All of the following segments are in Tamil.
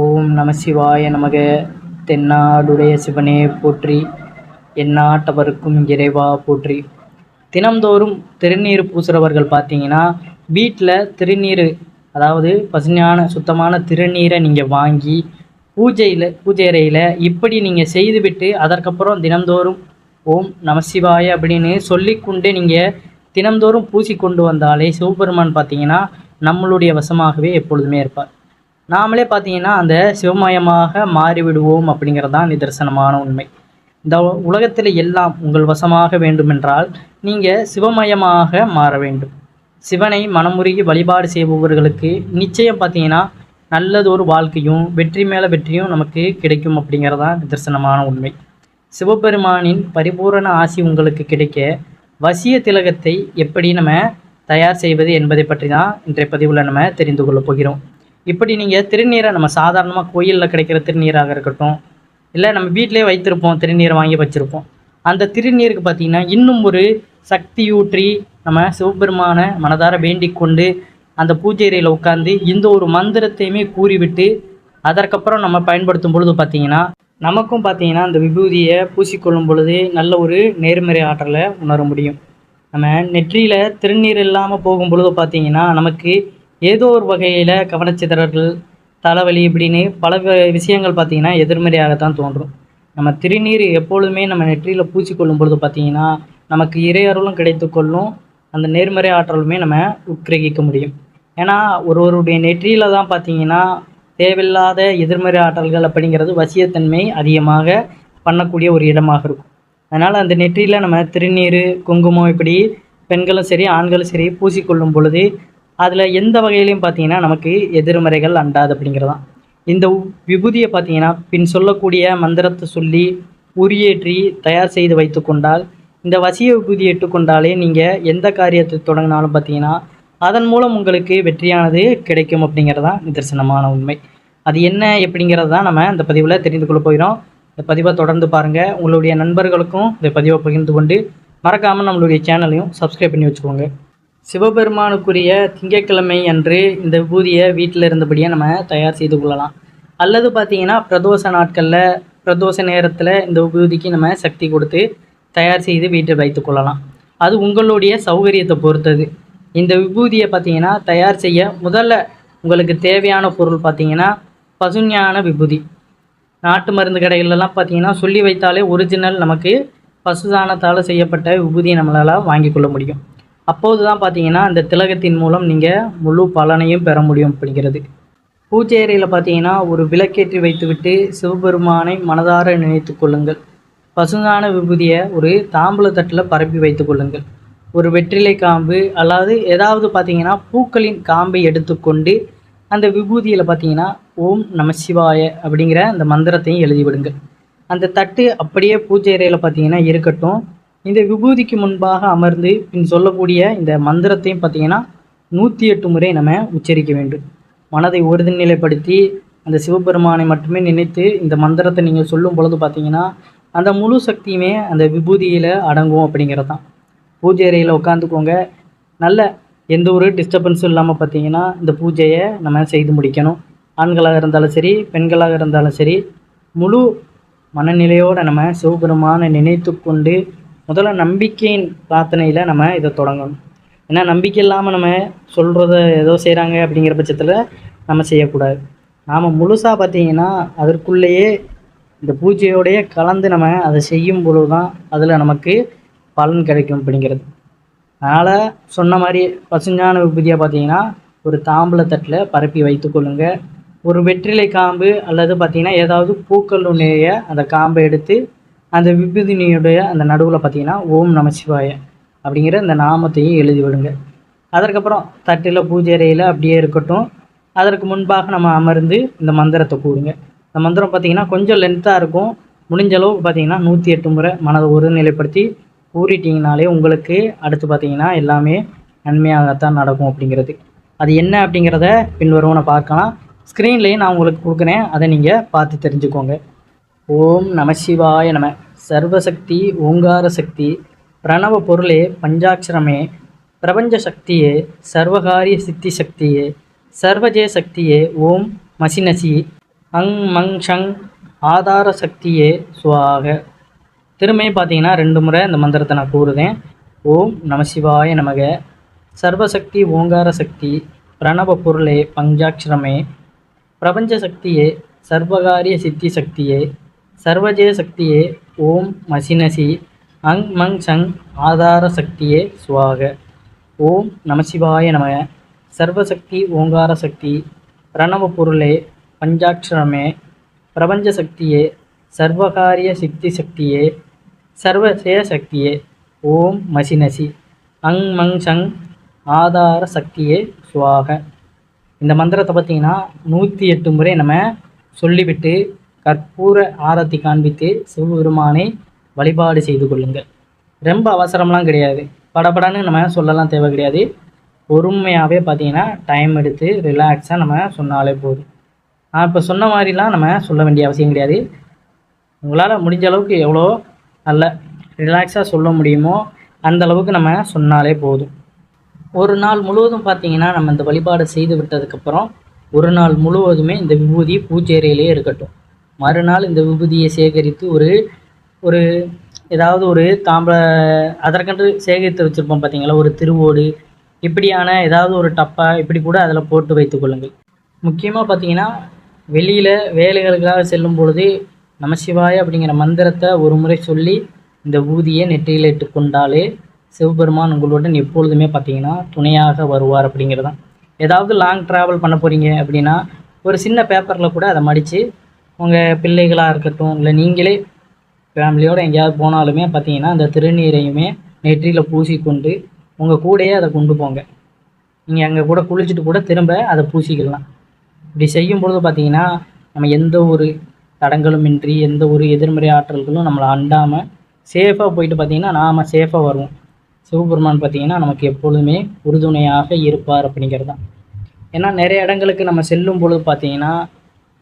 ஓம் நம சிவாய நமக. தென்னாடுடைய சிவனே போற்றி. எந்நாட்டவருக்கும் இறைவா போற்றி. தினம்தோறும் திருநீர் பூசுகிறவர்கள் பார்த்தீங்கன்னா வீட்டில் திருநீர் அதாவது பசுமையான சுத்தமான திருநீரை நீங்கள் வாங்கி பூஜையில் பூஜை அறையில் இப்படி நீங்கள் செய்துவிட்டு அதற்கப்புறம் தினம்தோறும் ஓம் நமசிவாய அப்படின்னு சொல்லிக்கொண்டு நீங்கள் தினம்தோறும் பூசிக்கொண்டு வந்தாலே சிவபெருமான் பார்த்தீங்கன்னா நம்மளுடைய வசமாகவே எப்பொழுதுமே இருப்பார். நாமளே பார்த்தீங்கன்னா அந்த சிவமயமாக மாறிவிடுவோம் அப்படிங்கிறது தான் நிதர்சனமான உண்மை. இந்த உலகத்தில் எல்லாம் உங்கள் வசமாக வேண்டுமென்றால் நீங்கள் சிவமயமாக மாற வேண்டும். சிவனை மனமுருகி வழிபாடு செய்பவர்களுக்கு நிச்சயம் பார்த்தீங்கன்னா நல்லதொரு வாழ்க்கையும் வெற்றி மேலே வெற்றியும் நமக்கு கிடைக்கும் அப்படிங்கிறதான் நிதர்சனமான உண்மை. சிவபெருமானின் பரிபூரண ஆசி உங்களுக்கு கிடைக்க வசிய திலகத்தை எப்படி நம்ம தயார் செய்வது என்பதை பற்றி தான் இன்றைய பதிவில் நம்ம தெரிந்து கொள்ளப் போகிறோம். இப்படி நீங்கள் திருநீரை நம்ம சாதாரணமாக கோயிலில் கிடைக்கிற திருநீராக இருக்கட்டும் இல்லை நம்ம வீட்டிலே வைத்திருப்போம் திருநீரை வாங்கி வச்சுருப்போம். அந்த திருநீருக்கு பார்த்தீங்கன்னா இன்னும் ஒரு சக்தியூற்றி நம்ம சிவபெருமான மனதார வேண்டிக் கொண்டு அந்த பூஜை அறையில் உட்காந்து இந்த ஒரு மந்திரத்தையுமே கூறிவிட்டு அதற்கப்புறம் நம்ம பயன்படுத்தும் பொழுது பார்த்தீங்கன்னா நமக்கும் பார்த்திங்கன்னா அந்த விபூதியை பூசிக்கொள்ளும் பொழுது நல்ல ஒரு நேர்மறை ஆற்றலை உணர முடியும். நம்ம நெற்றியில் திருநீர் இல்லாமல் போகும் பொழுது பார்த்தீங்கன்னா நமக்கு ஏதோ ஒரு வகையில் கவனச்சிதறல்கள் தலைவலி இப்படின்னு பல வ- விஷயங்கள் பார்த்தீங்கன்னா எதிர்மறையாகத்தான் தோன்றும். நம்ம திருநீர் எப்பொழுதுமே நம்ம நெற்றியில் பூச்சிக்கொள்ளும் பொழுது பார்த்திங்கன்னா நமக்கு இறையருளும் கிடைத்துக்கொள்ளும் அந்த நேர்மறை ஆற்றலுமே நம்ம உட்கிரகிக்க முடியும். ஏன்னா ஒருவருடைய நெற்றியில் தான் பார்த்திங்கன்னா தேவையில்லாத எதிர்மறை ஆற்றல்கள் அப்படிங்கிறது வசியத்தன்மை அதிகமாக பண்ணக்கூடிய ஒரு இடமாக இருக்கும். அதனால் அந்த நெற்றியில் நம்ம திருநீர் குங்குமம் இப்படி பெண்களும் சரி ஆண்களும் சரி பூசிக்கொள்ளும் பொழுது அதில் எந்த வகையிலையும் பார்த்தீங்கன்னா நமக்கு எதிர்மறைகள் அண்டாது அப்படிங்கிறதான். இந்த விபூதியை பார்த்தீங்கன்னா பின் சொல்லக்கூடிய மந்திரத்தை சொல்லி உரியேற்றி தயார் செய்து வைத்துக்கொண்டால் இந்த வசிய விபூதியை இட்டுக்கொண்டாலே நீங்கள் எந்த காரியத்தை தொடங்கினாலும் பார்த்தீங்கன்னா அதன் மூலம் உங்களுக்கு வெற்றியானது கிடைக்கும் அப்படிங்கிறதான் நிதர்சனமான உண்மை. அது என்ன எப்படிங்கிறது தான் நம்ம இந்த பதிவில் தெரிந்து கொள்ள போகிறோம். இந்த பதிவை தொடர்ந்து பாருங்கள் உங்களுடைய நண்பர்களுக்கும் இந்த பதிவை பகிர்ந்து கொண்டு மறக்காமல் நம்மளுடைய சேனலையும் சப்ஸ்கிரைப் பண்ணி வச்சுக்கோங்க. சிவபெருமானுக்குரிய திங்கட்கிழமை அன்று இந்த விபூதியை வீட்டில் இருந்தபடியே நம்ம தயார் செய்து கொள்ளலாம். அல்லது பார்த்தீங்கன்னா பிரதோஷ நாட்களில் பிரதோஷ நேரத்தில் இந்த விபூதிக்கு நம்ம சக்தி கொடுத்து தயார் செய்து வீட்டில் வைத்து கொள்ளலாம். அது உங்களுடைய சௌகரியத்தை பொறுத்தது. இந்த விபூதியை பார்த்தீங்கன்னா தயார் செய்ய முதல்ல உங்களுக்கு தேவையான பொருள் பார்த்தீங்கன்னா பசுஞான விபூதி. நாட்டு மருந்து கடைகளெல்லாம் பார்த்தீங்கன்னா சொல்லி வைத்தாலே ஒரிஜினல் நமக்கு பசுதானத்தால் செய்யப்பட்ட விபூதியை நம்மளால் வாங்கி கொள்ள முடியும். அப்போது தான் பார்த்தீங்கன்னா அந்த திலகத்தின் மூலம் நீங்கள் முழு பலனையும் பெற முடியும் அப்படிங்கிறது. பூஜை பார்த்தீங்கன்னா ஒரு விளக்கேற்றி வைத்துவிட்டு சிவபெருமானை மனதார நினைத்து கொள்ளுங்கள். பசுதான விபூதியை ஒரு தாம்பூல தட்டில் பரப்பி வைத்து கொள்ளுங்கள். ஒரு வெற்றிலை காம்பு அல்லாது ஏதாவது பார்த்தீங்கன்னா பூக்களின் காம்பை எடுத்துக்கொண்டு அந்த விபூதியில் பார்த்தீங்கன்னா ஓம் நமசிவாய அப்படிங்கிற அந்த மந்திரத்தையும் எழுதிவிடுங்கள் அந்த தட்டு அப்படியே பூஜை அறையில் பார்த்தீங்கன்னா இருக்கட்டும். இந்த விபூதிக்கு முன்பாக அமர்ந்து பின் சொல்லக்கூடிய இந்த மந்திரத்தையும் பார்த்தீங்கன்னா நூற்றி எட்டு முறை நம்ம உச்சரிக்க வேண்டும். மனதை ஒருநிலைப்படுத்தி அந்த சிவபெருமானை மட்டுமே நினைத்து இந்த மந்திரத்தை நீங்கள் சொல்லும் பொழுது பார்த்தீங்கன்னா அந்த முழு சக்தியுமே அந்த விபூதியில் அடங்கும் அப்படிங்கிறது தான். பூஜை அறையில் உட்காந்துக்கோங்க. நல்ல எந்த ஒரு டிஸ்டர்பன்ஸும் இல்லாமல் பார்த்தீங்கன்னா இந்த பூஜையை நம்ம செய்து முடிக்கணும். ஆண்களாக இருந்தாலும் சரி பெண்களாக இருந்தாலும் சரி முழு மனநிலையோடு நம்ம சிவபெருமானை நினைத்து கொண்டு முதல்ல நம்பிக்கையின் பிரார்த்தனையில் நம்ம இதை தொடங்கணும். ஏன்னா நம்பிக்கை இல்லாமல் நம்ம சொல்கிறத ஏதோ செய்கிறாங்க அப்படிங்கிற பட்சத்தில் நம்ம செய்யக்கூடாது. நாம் முழுசாக பார்த்தீங்கன்னா அதற்குள்ளேயே இந்த பூஜையோடையே கலந்து நம்ம அதை செய்யும் பொழுது தான் அதில் நமக்கு பலன் கிடைக்கும் அப்படிங்கிறது. அதனால் சொன்ன மாதிரி பசுஞ்சான விபதியாக பார்த்தீங்கன்னா ஒரு தாம்பூல தட்டில் பரப்பி வைத்துக்கொள்ளுங்க ஒரு வெற்றிலை காம்பு அல்லது பார்த்தீங்கன்னா ஏதாவது பூக்கள் பூக்களுடைய அந்த காம்பை எடுத்து அந்த விபூதினியுடைய அந்த நடுவில் பார்த்தீங்கன்னா ஓம் நமசிவாய அப்படிங்கிற அந்த நாமத்தையும் எழுதி விடுங்க. அதற்கப்புறம் தட்டில் பூஜை அறையில் அப்படியே இருக்கட்டும். அதற்கு முன்பாக நம்ம அமர்ந்து இந்த மந்திரத்தை கூடுங்க இந்த மந்திரம் பார்த்தீங்கன்னா கொஞ்சம் லென்த்தாக இருக்கும். முடிஞ்ச அளவுக்கு பார்த்தீங்கன்னா நூற்றி எட்டு முறை மனதை ஒருநிலைப்படுத்தி கூறிட்டீங்கனாலே உங்களுக்கு அடுத்து பார்த்தீங்கன்னா எல்லாமே நன்மையாகத்தான் நடக்கும் அப்படிங்கிறது. அது என்ன அப்படிங்கிறத பின்வரும் நான் பார்க்கலாம் ஸ்க்ரீன்லேயும் நான் உங்களுக்கு கொடுக்குறேன். அதை நீங்கள் பார்த்து தெரிஞ்சுக்கோங்க. ஓம் நமசிவாய நம. சர்வசக்தி ஓங்கார சக்தி பிரணவ பொருளே பஞ்சாட்சரமே பிரபஞ்ச சக்தியே சர்வகாரிய சித்தி சக்தியே சர்வஜய சக்தியே ஓம் மசினசி அங் மங் ஷங் ஆதார சக்தியே சுவாக. திரும்பி பார்த்தீங்கன்னா ரெண்டு முறை இந்த மந்திரத்தை நான் கூறுதேன். ஓம் நமசிவாய நமக. சர்வசக்தி ஓங்கார சக்தி பிரணவ பொருளே பஞ்சாட்சரமே பிரபஞ்ச சக்தியே சர்வகாரிய சித்தி சக்தியே சர்வஜய சக்தியே ஓம் மசினசி அங் மங் சங் ஆதார சக்தியே சுவாக. ஓம் நமசிவாய நம. சர்வசக்தி ஓங்கார சக்தி பிரணவ பொருளே பஞ்சாட்சரமே. பிரபஞ்ச சக்தியே சர்வகாரிய சித்தி சக்தியே சர்வஜய சக்தியே ஓம் மசினசி அங் மங் சங் ஆதார சக்தியே சுவாக. இந்த மந்திரத்தை பார்த்தீங்கன்னா நூற்றி எட்டு முறை நம்ம சொல்லிவிட்டு கற்பூர ஆரத்தி காண்பித்து சிவபெருமானை வழிபாடு செய்து கொள்ளுங்கள். ரொம்ப அவசரம்லாம் கிடையாது. படபடன்னு நம்ம சொல்லலாம் தேவை கிடையாது. பொறுமையாகவே பார்த்தீங்கன்னா டைம் எடுத்து ரிலாக்ஸாக நம்ம சொன்னாலே போதும். நான் இப்போ சொன்ன மாதிரிலாம் நம்ம சொல்ல வேண்டிய அவசியம் கிடையாது. உங்களால் முடிஞ்ச அளவுக்கு எவ்வளோ நல்ல ரிலாக்ஸாக சொல்ல முடியுமோ அந்த அளவுக்கு நம்ம சொன்னாலே போதும். ஒரு நாள் முழுவதும் பார்த்திங்கன்னா நம்ம இந்த வழிபாடு செய்து விட்டதுக்கப்புறம் ஒரு நாள் முழுவதுமே இந்த விபூதி பூச்சேரியிலே இருக்கட்டும். மறுநாள் இந்த விபூதியை சேகரித்து ஒரு ஒரு ஏதாவது ஒரு தாம்பள அதற்கென்று சேகரித்து வச்சுருப்போம் பார்த்தீங்களா? ஒரு திருவோடு இப்படியான ஏதாவது ஒரு டப்பா இப்படி கூட அதில் போட்டு வைத்து கொள்ளுங்கள். முக்கியமாக பார்த்தீங்கன்னா வெளியில் வேலைகளுக்காக செல்லும் பொழுது நமசிவாய அப்படிங்கிற மந்திரத்தை ஒரு முறை சொல்லி இந்த ஊதியை நெற்றியில் இட்டு கொண்டாலே சிவபெருமான் உங்களுடன் எப்பொழுதுமே பார்த்தீங்கன்னா துணையாக வருவார் அப்படிங்கிறது தான் ஏதாவது லாங் ட்ராவல் பண்ண போகிறீங்க அப்படின்னா ஒரு சின்ன பேப்பரில் கூட அதை மடித்து உங்கள் பிள்ளைகளாக இருக்கட்டும் இல்லை நீங்களே ஃபேமிலியோடு எங்கேயாவது போனாலுமே பார்த்தீங்கன்னா அந்த திருநீரையுமே நெற்றியில் பூசிக்கொண்டு உங்கள் கூடயே அதை கொண்டு போங்க. நீங்கள் அங்கே கூட குளிச்சுட்டு கூட திரும்ப அதை பூசிக்கலாம். இப்படி செய்யும் பொழுது பார்த்தீங்கன்னா நம்ம எந்த ஒரு தடங்களும் இன்றி எந்த ஒரு எதிர்மறை ஆற்றல்களும் நம்மளை அண்டாமல் சேஃபாக போயிட்டு பார்த்தீங்கன்னா நாம் சேஃபாக வருவோம். சிவபெருமான் பார்த்தீங்கன்னா நமக்கு எப்பொழுதுமே உறுதுணையாக இருப்பார் அப்படிங்கிறது தான் ஏன்னா நிறைய இடங்களுக்கு நம்ம செல்லும் பொழுது பார்த்தீங்கன்னா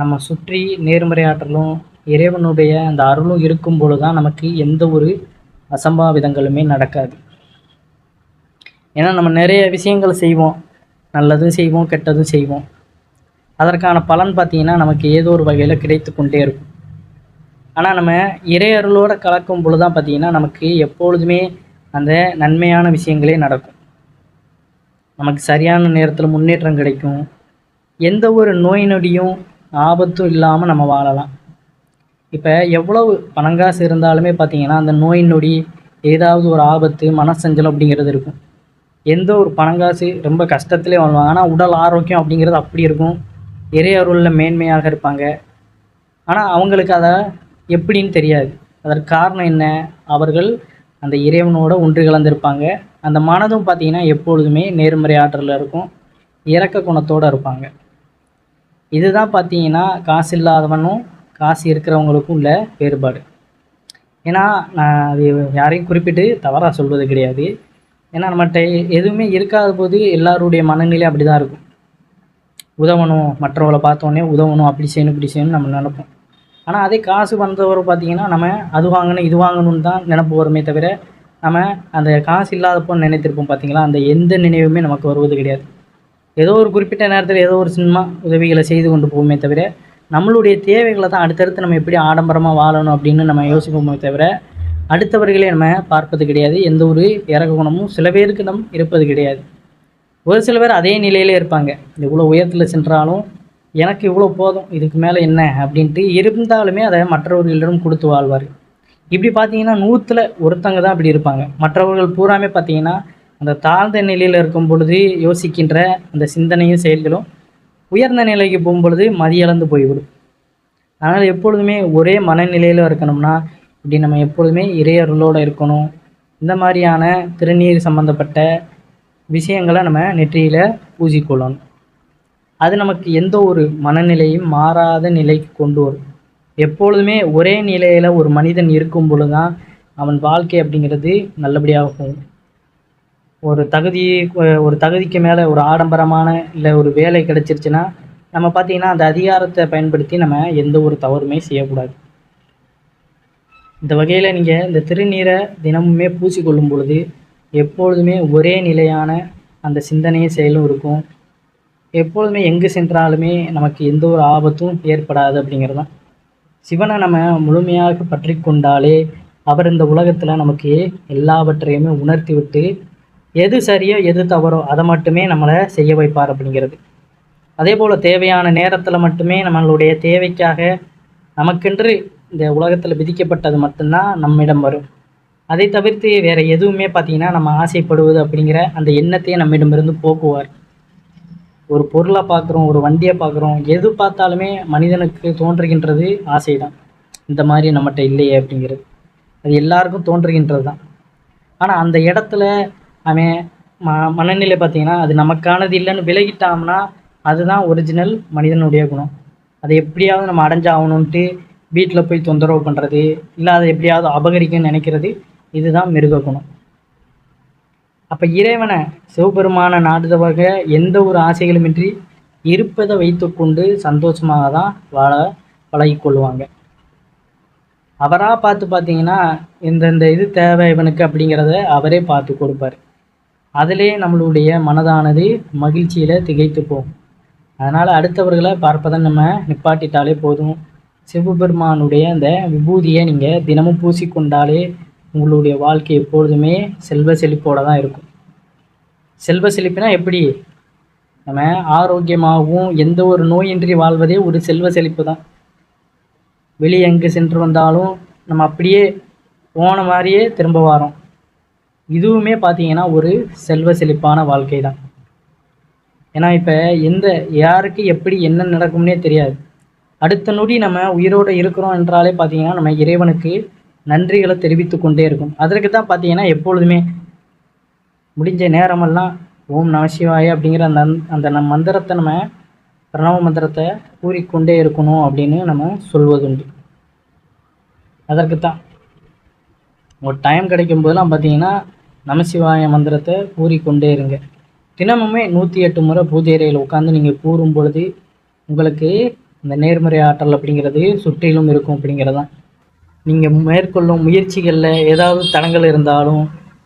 நம்ம சுற்றி நேர்மறை ஆற்றலும் இறைவனுடைய அந்த அருளும் இருக்கும் பொழுது தான் நமக்கு எந்த ஒரு அசம்பாவிதங்களுமே நடக்காது. ஏன்னா நம்ம நிறைய விஷயங்கள் செய்வோம். நல்லதும் செய்வோம் கெட்டதும் செய்வோம். அதற்கான பலன் பார்த்திங்கன்னா நமக்கு ஏதோ ஒரு வகையில் கிடைத்து கொண்டே இருக்கும். ஆனால் நம்ம இறை அருளோடு கலக்கும் பொழுது தான் பார்த்தீங்கன்னா நமக்கு எப்பொழுதுமே அந்த நன்மையான விஷயங்களே நடக்கும். நமக்கு சரியான நேரத்தில் முன்னேற்றம் கிடைக்கும். எந்த ஒரு நோய் நொடியும் ஆபத்தும் இல்லாமல் நம்ம வாழலாம். இப்போ எவ்வளவு பணங்காசு இருந்தாலுமே பார்த்தீங்கன்னா அந்த நோய் நொடி ஏதாவது ஒரு ஆபத்து மனசஞ்சலம் அப்படிங்கிறது இருக்கும். எந்த ஒரு பணங்காசு ரொம்ப கஷ்டத்திலே வாழ்வாங்க. ஆனால் உடல் ஆரோக்கியம் அப்படிங்கிறது அப்படி இருக்கும். இறை அருளில் மேன்மையாக இருப்பாங்க. ஆனால் அவங்களுக்கு அதை எப்படின்னு தெரியாது. அதற்கு காரணம் என்ன? அவர்கள் அந்த இறைவனோட ஒன்று கலந்திருப்பாங்க. அந்த மனதும் பார்த்தீங்கன்னா எப்பொழுதுமே நேர்மறை ஆற்றலில் இருக்கும். இறக்க குணத்தோடு இருப்பாங்க. இதுதான் பார்த்தீங்கன்னா காசு இல்லாதவனும் காசு இருக்கிறவங்களுக்கும் உள்ள வேறுபாடு. ஏன்னா நான் அது யாரையும் குறிப்பிட்டு தவறாக சொல்வது கிடையாது. ஏன்னா நம்மகிட்ட எதுவுமே இருக்காத போது எல்லாருடைய மனநிலை அப்படி தான் இருக்கும். உதவணும் மற்றவங்களை பார்த்தோன்னே உதவணும் அப்படி செய்யணும் இப்படி செய்யணும் நம்ம நினைப்போம். ஆனால் அதே காசு வந்தவர் பார்த்தீங்கன்னா நம்ம அது வாங்கணும் இது வாங்கணும்னு தான் நினப்பு வருமே தவிர நம்ம அந்த காசு இல்லாதப்போ நினைத்திருப்போம் பார்த்திங்களா? அந்த எந்த நினைவுமே நமக்கு வருவது கிடையாது. ஏதோ ஒரு குறிப்பிட்ட நேரத்தில் ஏதோ ஒரு சினிமா உதவிகளை செய்து கொண்டு போவோமே தவிர நம்மளுடைய தேவைகளை தான் அடுத்தடுத்து நம்ம எப்படி ஆடம்பரமாக வாழணும் அப்படின்னு நம்ம யோசிப்போமே தவிர அடுத்தவர்களே நம்ம பார்ப்பது கிடையாது. எந்த ஒரு இறக்க குணமும் சில பேருக்கு நம் இருப்பது கிடையாது. ஒரு சில பேர் அதே நிலையிலே இருப்பாங்க. இவ்வளோ உயரத்தில் சென்றாலும் எனக்கு இவ்வளோ போதும் இதுக்கு மேலே என்ன அப்படின்ட்டு இருந்தாலுமே அதை மற்றவர்களிடம் கொடுத்து வாழ்வார். இப்படி பார்த்தீங்கன்னா நூற்றில் ஒருத்தங்க தான் அப்படி இருப்பாங்க. மற்றவர்கள் பூராமே பார்த்தீங்கன்னா அந்த தாழ்ந்த நிலையில் இருக்கும் பொழுது யோசிக்கின்ற அந்த சிந்தனையும் செயல்களும் உயர்ந்த நிலைக்கு போகும்பொழுது மதியளந்து போய்விடும். அதனால் எப்பொழுதுமே ஒரே மனநிலையில் இருக்கணும்னா இப்படி நம்ம எப்பொழுதுமே இறையருளோடு இருக்கணும். இந்த மாதிரியான திருநீர் சம்மந்தப்பட்ட விஷயங்களை நம்ம நெற்றியில் பூசிக்கொள்ளணும். அது நமக்கு எந்த ஒரு மனநிலையும் மாறாத நிலைக்கு கொண்டு வரும். எப்பொழுதுமே ஒரே நிலையில் ஒரு மனிதன் இருக்கும் பொழுது தான் அவன் வாழ்க்கை அப்படிங்கிறது நல்லபடியாக போகும். ஒரு தகுதி ஒரு தகுதிக்கு மேலே ஒரு ஆடம்பரமான இல்லை ஒரு வேலை கிடச்சிருச்சுன்னா நம்ம பார்த்திங்கன்னா அந்த அதிகாரத்தை பயன்படுத்தி நம்ம எந்த ஒரு தவறுமே செய்யக்கூடாது. இந்த வகையில் நீங்கள் இந்த திருநீரை தினமுமே பூசிக்கொள்ளும் பொழுது எப்பொழுதுமே ஒரே நிலையான அந்த சிந்தனையும் செயலும் இருக்கும். எப்பொழுதுமே எங்கு சென்றாலுமே நமக்கு எந்த ஒரு ஆபத்தும் ஏற்படாது அப்படிங்கிறது தான். சிவனை நம்ம முழுமையாக பற்றி கொண்டாலே அவர் இந்த உலகத்தில் நமக்கு எல்லாவற்றையுமே உணர்த்தி விட்டு எது சரியோ எது தவறோ அதை மட்டுமே நம்மளை செய்ய வைப்பார் அப்படிங்கிறது. அதே போல் தேவையான நேரத்தில் மட்டுமே நம்மளுடைய தேவைக்காக நமக்கென்று இந்த உலகத்தில் விதிக்கப்பட்டது மட்டும்தான் நம்மிடம் வரும். அதை தவிர்த்து வேறு எதுவுமே பார்த்தீங்கன்னா நம்ம ஆசைப்படுவது அப்படிங்கிற அந்த எண்ணத்தையே நம்மிடமிருந்து போக்குவார். ஒரு பொருளை பார்க்குறோம் ஒரு வண்டியை பார்க்குறோம் எது பார்த்தாலுமே மனிதனுக்கு தோன்றுகின்றது ஆசை தான் இந்த மாதிரி நம்மகிட்ட இல்லையே அப்படிங்கிறது. அது எல்லாருக்கும் தோன்றுகின்றது தான் ஆனால் அந்த இடத்துல அவன் ம மனநிலை பார்த்தீங்கன்னா அது நமக்கானது இல்லைன்னு விலகிட்டோம்னா அதுதான் ஒரிஜினல் மனிதனுடைய குணம். அதை எப்படியாவது நம்ம அடைஞ்சாகணும்ன்ட்டு வீட்டில் போய் தொந்தரவு பண்ணுறது இல்லை அதை எப்படியாவது அபகரிக்கணும்னு நினைக்கிறது இதுதான் மிருக குணம். அப்போ இறைவனை சிவபெருமான நாடுதவாக எந்த ஒரு ஆசைகளுமின்றி இருப்பதை வைத்துக்கொண்டு சந்தோஷமாக தான் வாழ பழகிக்கொள்வாங்க அவராக பார்த்து பார்த்தீங்கன்னா இந்த இது தேவை இவனுக்கு அப்படிங்கிறத அவரே பார்த்து கொடுப்பார். அதிலே நம்மளுடைய மனதானது மகிழ்ச்சியில் திகைத்து போகும் அதனால் அடுத்தவர்களை பார்ப்பதை நம்ம நிப்பாட்டிட்டாலே போதும். சிவபெருமானுடைய அந்த விபூதியை நீங்கள் தினமும் பூசிக்கொண்டாலே உங்களுடைய வாழ்க்கை எப்பொழுதுமே செல்வ செழிப்போடு தான் இருக்கும். செல்வ செழிப்புனா எப்படி? நம்ம ஆரோக்கியமாகவும் எந்த ஒரு நோயின்றி வாழ்வதே ஒரு செல்வ செழிப்பு தான். வெளியே எங்கே சென்று வந்தாலும் நம்ம அப்படியே போன மாதிரியே திரும்ப வரோம். இதுவுமே பார்த்தீங்கன்னா ஒரு செல்வ செழிப்பான வாழ்க்கை தான் ஏன்னா இப்போ எந்த யாருக்கு எப்படி என்ன நடக்கும்னே தெரியாது. அடுத்த நொடி நம்ம உயிரோடு இருக்கிறோம் என்றாலே பார்த்தீங்கன்னா நம்ம இறைவனுக்கு நன்றிகளை தெரிவித்து கொண்டே இருக்கும். அதற்கு தான் பார்த்தீங்கன்னா எப்பொழுதுமே முடிஞ்ச நேரமெல்லாம் ஓம் நமசிவாய அப்படிங்கிற அந்த அந்த நம் மந்திரத்தை நம்ம பிரணவ மந்திரத்தை கூறிக்கொண்டே இருக்கணும் அப்படின்னு நம்ம சொல்வதுண்டு. அதற்கு தான் ஒரு டைம் கிடைக்கும் போதெல்லாம் பார்த்தீங்கன்னா நமசிவாய மந்திரத்தை கூறிக்கொண்டே இருங்க. தினமுமே நூற்றி எட்டு முறை பூஜை அறையில் உட்காந்து நீங்கள் கூறும் பொழுது உங்களுக்கு இந்த நேர்மறை ஆற்றல் அப்படிங்கிறது சுற்றிலும் இருக்கும் அப்படிங்கிறது தான் நீங்கள் மேற்கொள்ளும் முயற்சிகளில் ஏதாவது தடங்கள் இருந்தாலும்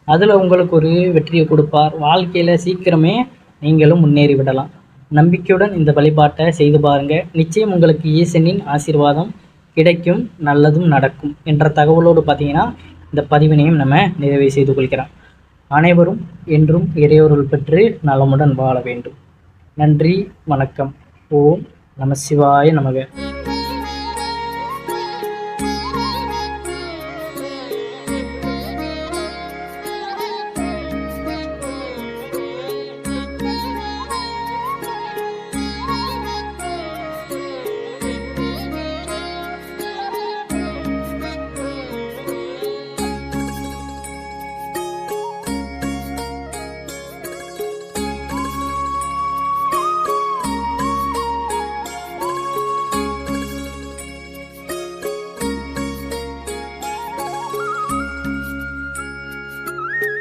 அதில் உங்களுக்கு ஒரு வெற்றியை கொடுப்பார். வாழ்க்கையில் சீக்கிரமே நீங்களும் முன்னேறி விடலாம். நம்பிக்கையுடன் இந்த வழிபாட்டை செய்து பாருங்கள் நிச்சயம் உங்களுக்கு ஈசனின் ஆசீர்வாதம் கிடைக்கும் நல்லதும் நடக்கும் என்ற தகவலோடு பார்த்தீங்கன்னா இந்த பதிவினையும் நம்ம நிறைவு செய்து கொள்கிறோம். அனைவரும் என்றும் இறையொருள் பெற்று நலமுடன் வாழ வேண்டும். நன்றி வணக்கம். ஓம் நம சிவாய நமக.